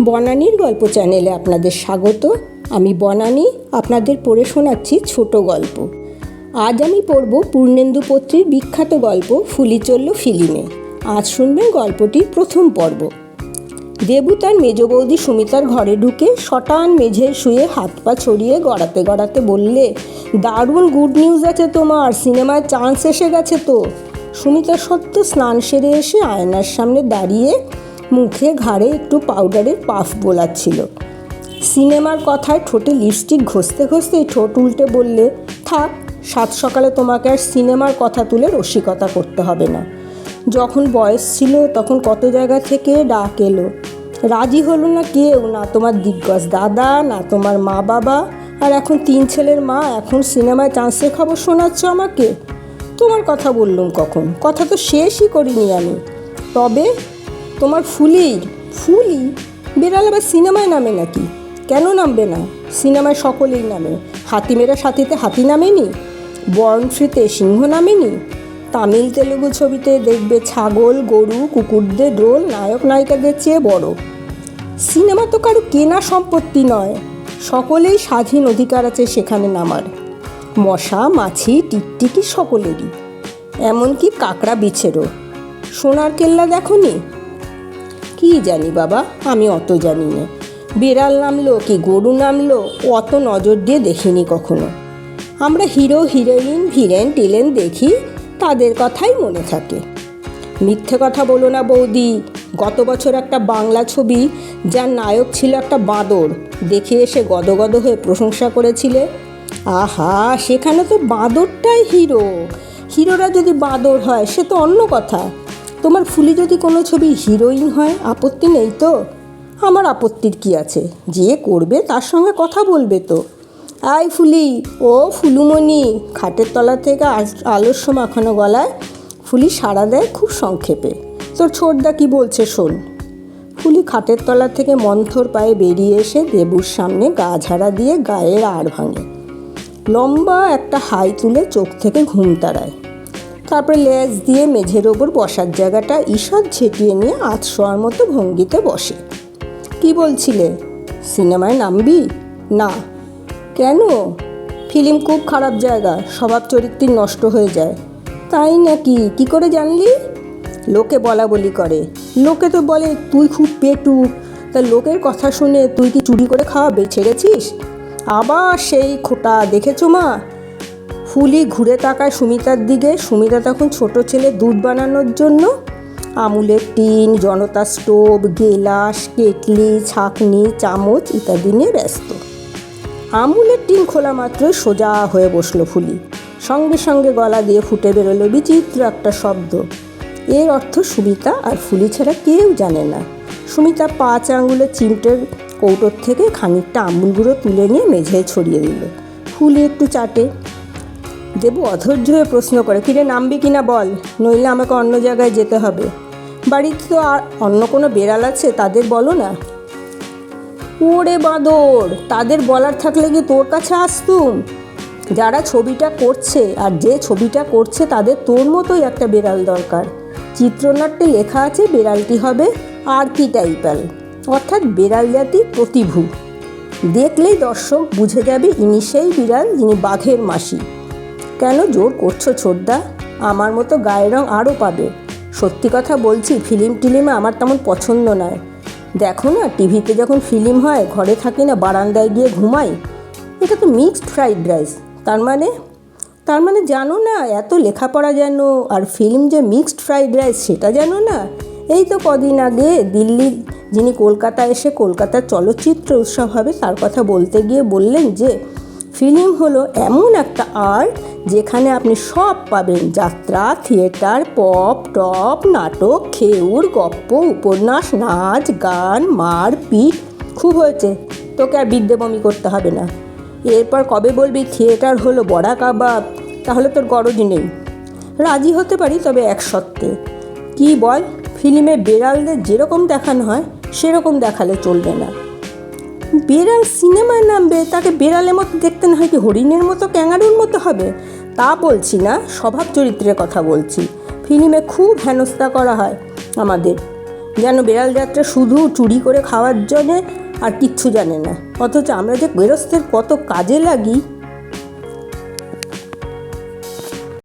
বনানীর গল্প চ্যানেলে আপনাদের স্বাগত। আমি বনানী, আপনাদের পড়ে শোনাচ্ছি ছোট গল্প। আজ আমি পড়ব পূর্ণেন্দু পত্রীর বিখ্যাত গল্প ফুলি চলল ফিলিমে। আজ শুনবেন গল্পটির প্রথম পর্ব। দেবু তার মেজ বৌদি সুমিতার ঘরে ঢুকে শটান মেঝে শুয়ে হাত পা ছড়িয়ে গড়াতে গড়াতে বললে, দারুণ গুড নিউজ আছে তোমার, সিনেমায় চান্স এসে গেছে তো। সুমিতা সত্য স্নান সেরে এসে আয়নার সামনে দাঁড়িয়ে মুখে ঘাড়ে একটু পাউডারের পাফ বোলাচ্ছিল সিনেমার কথায় ঠোঁটে লিপস্টিক ঘষতে ঘষতেই ঠোঁট উল্টে বললে, থাক, সাত সকালে তোমাকে আর সিনেমার কথা তুলে রসিকতা করতে হবে না। যখন বয়স ছিল, তখন কত জায়গা থেকে ডাক এলো, রাজি হলো না কেউ? না তোমার দিগ্গজ দাদা, না তোমার মা বাবা, আর এখন তিন ছেলের মা, এখন সিনেমায় চান্সের খবর শোনাচ্ছ আমাকে? তোমার কথা বললুম কখন? কথা তো শেষই করিনি আমি। তবে তোমার ফুলি? বেড়াল আবার সিনেমায় নামে নাকি? কেন নামবে না? সিনেমায় সকলেই নামে। হাতিমেরা সাথীতে হাতি নামেনি? বর্ণফ্রিতে সিংহ নামেনি? তামিল তেলেগু ছবিতে দেখবে ছাগল, গরু, কুকুরদের রোল, নায়ক নায়িকাদের চেয়ে বড়। সিনেমা তো কারও কেনা সম্পত্তি নয়। সকলেই স্বাধীন অধিকার আছে সেখানে নামার। মশা, মাছি, টিকটিকি সকলেরই। এমনকি কাকড়া বিছেরও। সোনার কেল্লা দেখনি? কি জানি বাবা, আমি অত জানি না। বিড়াল নামলো কি গরু নামলো, অত নজর দিয়ে দেখিনি কখনো। আমরা হিরো, হিরোইন, ভিলেন, টিলেন দেখি, তাদের কথাই মনে থাকে। মিথ্যে কথা বলো না বৌদি। গত বছর একটা বাংলা ছবি, যার নায়ক ছিল একটা বাঁদর, দেখে এসে গদগদ হয়ে প্রশংসা করেছিলে। আহা, সেখানে তো বাঁদরটাই হিরো। হিরোরা যদি বাঁদর হয়, সে তো অন্য কথা। তোমার ফুলি যদি কোনো ছবি হিরোইন হয়, আপত্তি নেই তো? আমার আপত্তির কি আছে? যে করবে তার সঙ্গে কথা বলবে তো। আয় ফুলি, ও ফুলুমণি, খাটের তলা থেকে আলস্য মাখানো গলায় ফুলি সাড়া দেয় খুব সংক্ষেপে। তোর ছোটদা কি বলছে শোন। ফুলি খাটের তলা থেকে মন্থর পায়ে বেরিয়ে এসে দেবুর সামনে গা ঝাড়া দিয়ে গায়ের আড় ভাঙে। লম্বা একটা হাই তুলে চোখ থেকে ঘুম তাড়ায়। তারপরে লেজ দিয়ে মেঝের ওপর বসার জায়গাটা ঈষৎ ঝেঁটিয়ে নিয়ে আজ শোয়ার মতো ভঙ্গিতে বসে। কি বলছিলে? সিনেমায় নামবি? না। কেন? ফিল্ম খুব খারাপ জায়গা, স্বভাব চরিত্র নষ্ট হয়ে যায়। তাই নাকি? কি করে জানলি? লোকে বলা বলি করে। লোকে তো বলে, তুই খুব পেটুক তা লোকের কথা শুনে তুই কি চুরি করে খাওয়া বেছে গেছিস? আবার সেই খোটা, দেখেছ মা? ফুলি ঘুরে তাকায় সুমিতার দিকে। সুমিতা তখন ছোট ছেলে, দুধ বানানোর জন্য। আমুলের টিন, জনতা স্টোভ, গেলাস, কেটলি, ছাকনি, চামচ ইত্যাদি নিয়ে ব্যস্ত। আমুলের টিন খোলা মাত্রই সোজা হয়ে বসল ফুলি সঙ্গে সঙ্গে গলা দিয়ে ফুটে বেরোলো বিচিত্র একটা শব্দ। এর অর্থ সুমিতা আর ফুলি ছাড়া কেউ জানে না। সুমিতা পাঁচ আঙুলের চিমটের কৌটোর থেকে খানিকটা আমুল গুঁড়ো তুলে নিয়ে মেঝেয় ছড়িয়ে দিল। ফুলি একটু চাটে। দেবু অধৈর্য হয়ে প্রশ্ন করে, কিরে, নামবি কিনা বল? নইলে আমাকে অন্য জায়গায় যেতে হবে। বাড়িতে তো আর অন্য কোনো বেড়াল আছে, তাদের বলো না? ওরে বাঁদর, তাদের বলার থাকলে কি তোর কাছে আসতুম? যারা ছবিটা করছে আর যে ছবিটা করছে, তাদের তোর মতোই একটা বেড়াল দরকার। চিত্রনাট্যে লেখা আছে, বেড়ালটি হবে আরকি টাইপাল অর্থাৎ বেড়াল জাতি প্রতিভূ। দেখলেই দর্শক বুঝে যাবে ইনি সেই বিড়াল যিনি বাঘের মাসি। কেন জোর করছ ছোটদা? আমার মতো গায়ের রং আরও পাবে। সত্যি কথা বলছি, ফিল্ম টিলিমে আমার তেমন পছন্দ নয়। দেখো না, টিভিতে যখন ফিল্ম হয়, ঘরে থাকি না, বারান্দায় গিয়ে ঘুমাই, এটা তো মিক্সড ফ্রাইড রাইস তার মানে? তার মানে জানো না, এত লেখাপড়া জানো, আর ফিল্ম যে মিক্সড ফ্রাইড রাইস সেটা জানো না? এই তো কদিন আগে দিল্লির যিনি কলকাতায় এসে কলকাতার চলচ্চিত্র উৎসব হবে, তার কথা বলতে গিয়ে বললেন যে, ফিল্ম হলো এমন একটা আর্ট যেখানে আপনি সব পাবেন। যাত্রা, থিয়েটার, পপ, টপ, নাটক, খেউর, গপ্প, উপন্যাস, নাচ, গান, মার, পিট, খুব হয়েছে। তোকে আর বিদ্যে বমি করতে হবে না। এরপর কবে বলবি থিয়েটার হলো বড়া কাবাব? তাহলে তোর গরজ নেই। রাজি হতে পারি, তবে এক সত্ত্বে। কী বল, ফিল্মে বেড়ালদের যেরকম দেখানো হয়, সেরকম দেখালে চলবে না। বেড়াল সিনেমায় নামবে, তাকে বেড়ালের মতো দেখতে না হয় কি হরিণের মতো, ক্যাঙারুর মতো হবে? তা বলছি না, স্বভাব চরিত্রের কথা বলছি। ফিল্মে খুব হেনস্থা করা হয় আমাদের। যেন বেড়াল যাত্রা শুধু চুরি করে খাওয়ার জন্যে আর কিচ্ছু জানে না। অথচ আমরা যে গৃহস্থের কত কাজে লাগি